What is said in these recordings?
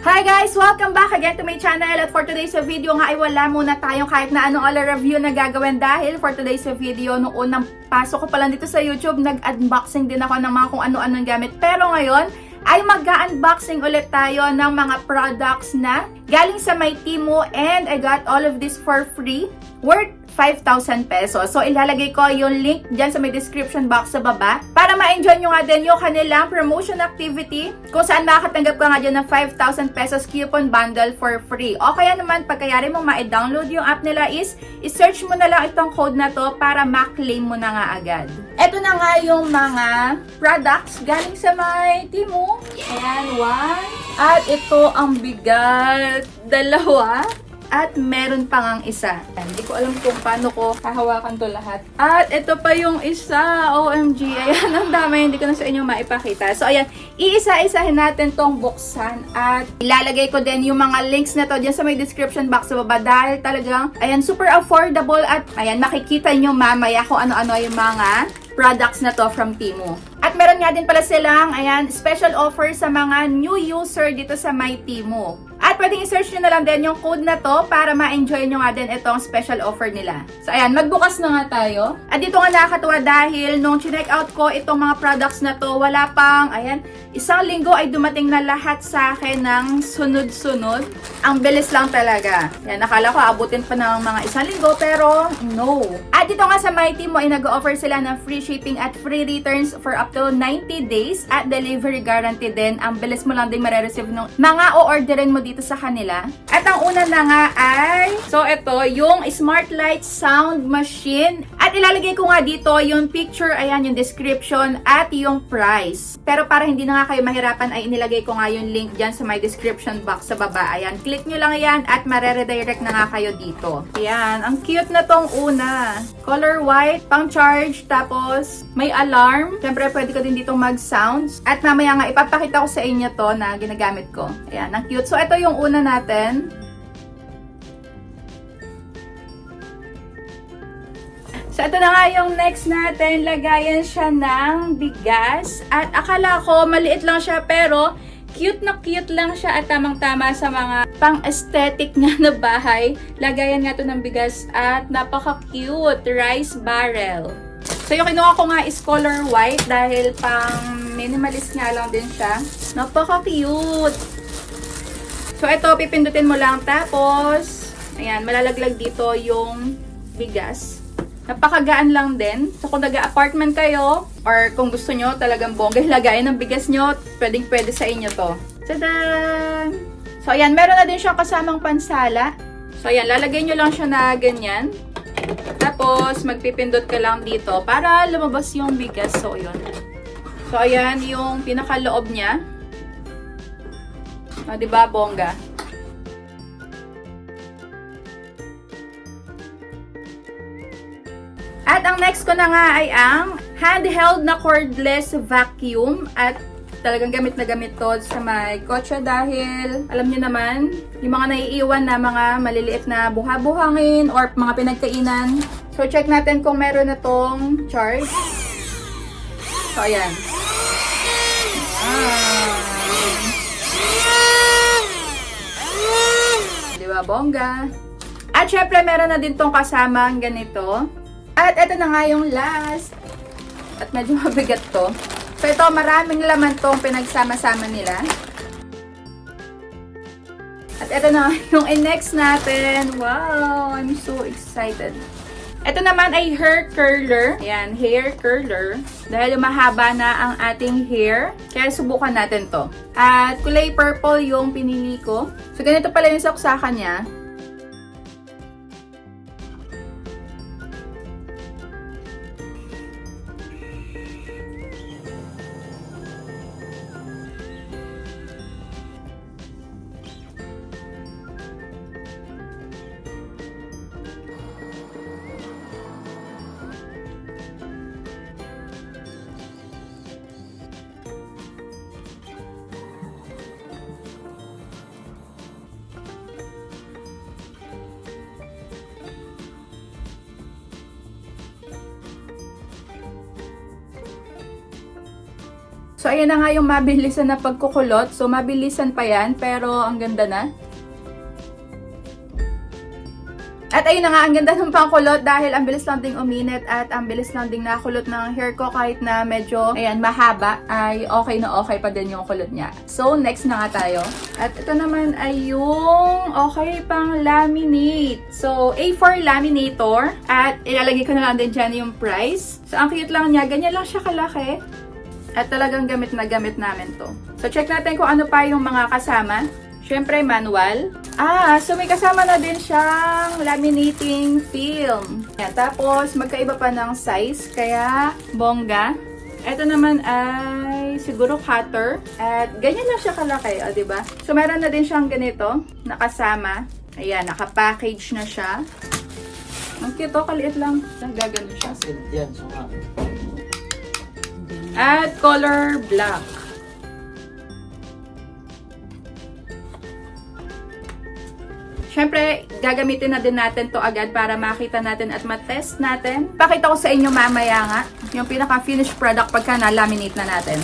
Hi guys! Welcome back again to my channel. At for today's video nga ay wala muna tayong kahit na anong all review na gagawin dahil for today's video noong unang pasok ko pa lang dito sa YouTube nag-unboxing din ako ng mga kung ano-anong gamit. Pero ngayon ay mag-unboxing ulit tayo ng mga products na galing sa my Timo and I got all of this for free. Worth 5,000 pesos. So, ilalagay ko yung link dyan sa may description box sa baba para ma-enjoy nyo nga din yung kanilang promotion activity kung saan makakatanggap ka nga dyan ng 5,000 pesos coupon bundle for free. O kaya naman, pagkayari mo ma-download yung app nila is, i-search mo na lang itong code na to para ma-claim mo na nga agad. Ito na nga yung mga products galing sa may Timo. Ayan, one. At ito ang bigat. Dalawa. At meron pa ngang isa. Hindi ko alam kung paano ko hahawakan to lahat. At ito pa yung isa. OMG. Ayan, ang dami. Hindi ko na sa inyo maipakita. So, ayan. Iisa-isahin natin tong buksan. At ilalagay ko din yung mga links na to dyan sa may description box sa baba. Dahil talagang, ayan, super affordable. At, ayan, makikita nyo mamaya kung ano-ano yung mga products na to from Timo. At meron nga din pala silang, ayan, special offer sa mga new user dito sa My Timo. Pwedeng i-search nyo na lang din yung code na to para ma-enjoy nyo nga din itong special offer nila. So ayan, magbukas na nga tayo. At dito nga nakakatuwa dahil nung chinek out ko itong mga products na to, wala pang, ayan, isang linggo ay dumating na lahat sa akin ng sunod-sunod. Ang bilis lang talaga. Yan, nakala ko abutin pa ng mga isang linggo pero no. At dito nga sa My Timo ay nag-offer sila ng free shipping at free returns for up to 90 days at delivery guarantee din. Ang bilis mo lang din mare-receive ng mga o-orderin mo dito sa kanila. At ang una na nga ay, so ito, yung Smart Light Sound Machine. At ilalagay ko nga dito yung picture, ayan, yung description at yung price. Pero para hindi na nga kayo mahirapan ay inilagay ko nga yung link dyan sa my description box sa baba. Ayan, click nyo lang yan at mareredirect na nga kayo dito. Ayan, ang cute na tong una. Color white, pang charge, tapos may alarm. Siyempre, pwede ko din dito mag-sounds. At mamaya nga, ipapakita ko sa inyo to na ginagamit ko. Ayan, ang cute. So, ito yung una natin. So, ito na nga yung next natin. Lagayan siya ng bigas. At akala ko, maliit lang siya, pero cute na cute lang siya at tamang-tama sa mga pang-aesthetic nga na bahay. Lagayan nga to ng bigas at napaka-cute. Rice barrel. So, yung kinuha ko nga is color white dahil pang minimalist nga lang din siya. Napaka-cute. So, ito, pipindutin mo lang. Tapos, ayan, malalaglag dito yung bigas. Napakagaan lang din. So, kung nag-apartment kayo, or kung gusto nyo talagang bongga, lagayin ng bigas nyo, pwedeng pwede sa inyo to. Tada! So, ayan, meron na din siyang kasamang pansala. So, ayan, lalagay nyo lang siya na ganyan. Tapos, magpipindot ka lang dito para lumabas yung bigas. So, yun. So, ayan, yung pinakaloob niya. O, diba, bongga? At ang next ko na nga ay ang handheld na cordless vacuum at talagang gamit na gamit to sa may kotse dahil alam niyo naman, yung mga naiiwan na mga maliliit na buha-buhangin or mga pinagkainan. So check natin kung meron na tong charge. So ayan. Ah. Di ba, bongga? At syempre, meron na din tong kasamang ganito. At ito na nga yung last. At medyo mabigat to. So ito, maraming laman tong pinagsama-sama nila. At ito na yung in-next natin. Wow! I'm so excited. Ito naman ay hair curler. Ayan, hair curler. Dahil mahaba na ang ating hair. Kaya subukan natin to. At kulay purple yung pinili ko. So ganito pala yung saksakan niya. So, ayan na nga yung mabilisan na pagkukulot. So, mabilisan pa yan, pero ang ganda na. At ayun na nga, ang ganda ng pangkulot dahil ang bilis lang ding uminit at ang bilis lang ding nakulot ng hair ko kahit na medyo, ayan, mahaba, ay okay na okay pa din yung kulot niya. So, next na nga tayo. At ito naman ay yung okay pang laminate. So, A4 laminator. At ilalagay ko na lang din dyan yung price. So, ang cute lang niya. Ganyan lang siya kalaki. At talagang gamit na gamit namin to. So, check natin kung ano pa yung mga kasama. Siyempre, manual. Ah, so may kasama na din siyang laminating film. Yan, tapos, magkaiba pa ng size, kaya bongga. Ito naman ay siguro cutter. At ganyan lang siya kalaki, o, di ba? So, meron na din siyang ganito, nakasama. Ayan, nakapackage na siya. Ang cute, oh, kaliit lang. Gaganon siya. Yan, so nga. At color black. Siyempre, gagamitin na din natin to agad para makita natin at matest natin. Pakita ko sa inyo mamaya nga yung pinaka-finished product pagka na-laminate na natin.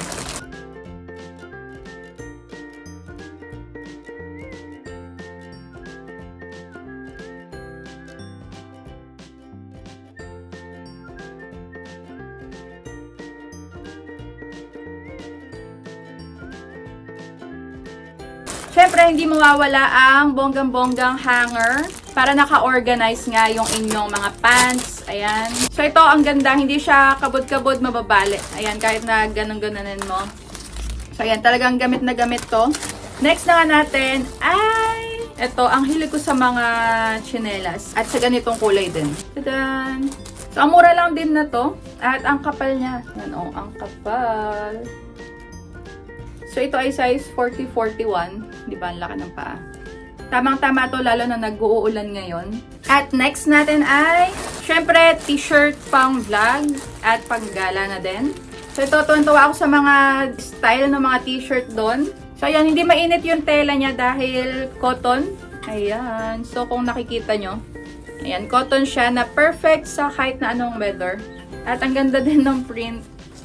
Siyempre, hindi mawawala ang bonggang-bonggang hanger para naka-organize nga yung inyong mga pants. Ayan. So, ito, ang ganda. Hindi siya kabod-kabod, mababali. Ayan, kahit na ganun-ganunin mo. So, ayan, talagang gamit na gamit to. Next na nga natin ay ito, ang hilig ko sa mga chinelas. At sa ganitong kulay din. Tadan! So, ang mura lang din na to. At ang kapal niya. Yan, oh, ang kapal. So, ito ay size 40-41. Di ba? Ang laki ng paa. Tamang-tama to lalo na nag-uulan ngayon. At next natin ay, syempre, t-shirt pang vlog at panggala na din. So, ito, tuwan-tuwa ako sa mga style ng mga t-shirt doon. So, ayan, hindi mainit yung tela niya dahil cotton. Ayan. So, kung nakikita nyo, ayan, cotton siya na perfect sa kahit na anong weather. At ang ganda din ng print.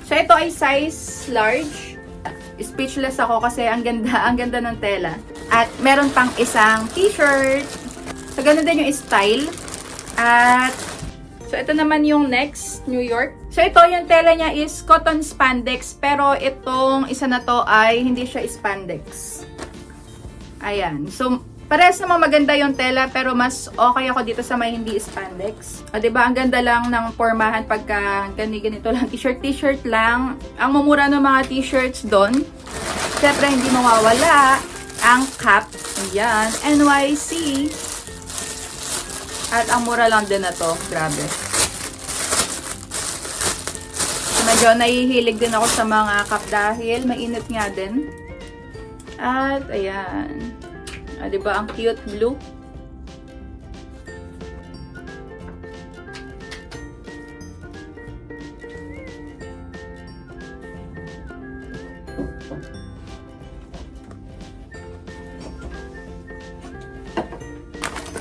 So, ito ay size large speechless ako kasi ang ganda, ang ganda ng tela. At meron pang isang t-shirt. So, ganun din yung style. At, so ito naman yung next, New York. So, ito yung tela niya is cotton spandex. Pero itong isa na to ay hindi siya spandex. Ayan. So, Parehas naman maganda yung tela pero mas okay ako dito sa may hindi spandex. O, ba? Ang ganda lang ng pormahan pagka gani ganito lang t-shirt t-shirt lang. Ang mumura ng mga t-shirts doon. Syempre hindi mawawala ang cap. Ayan, NYC. At ang mura lang din na to. Grabe. Medyo nahihilig din ako sa mga cap dahil mainit nga din. At ayan. Ah, 'di ba ang cute blue?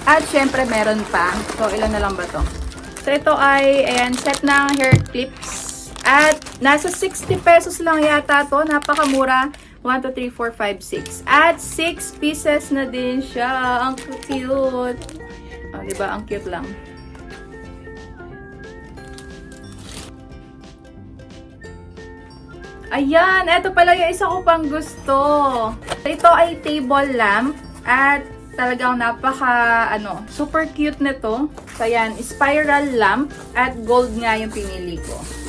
At syempre meron pa. So ilan na lang ba 'to? So ito ay ayan set ng hair clips. At nasa 60 pesos lang yata 'to, napakamura. 1, 2, 3, 4, 5, 6. At 6 pieces na din siya. Ang cute. Oh, di ba? Ang cute lang. Ayan, eto pala yung isa ko pang gusto. Ito ay table lamp at talagang napaka ano, super cute nito. So ayan, spiral lamp at gold nga yung pinili ko.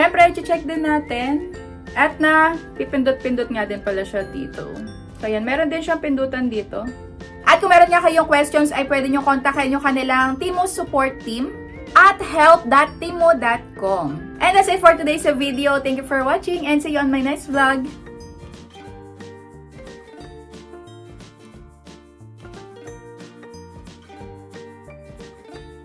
Syempre, check din natin at na pipindot-pindot nga din pala siya dito. So ayan, meron din siyang pindutan dito. At kung meron nga kayong questions, ay pwede nyo kontakin yung kanilang Timo support team at help.timo.com. And that's it for today's video. Thank you for watching and see you on my next vlog.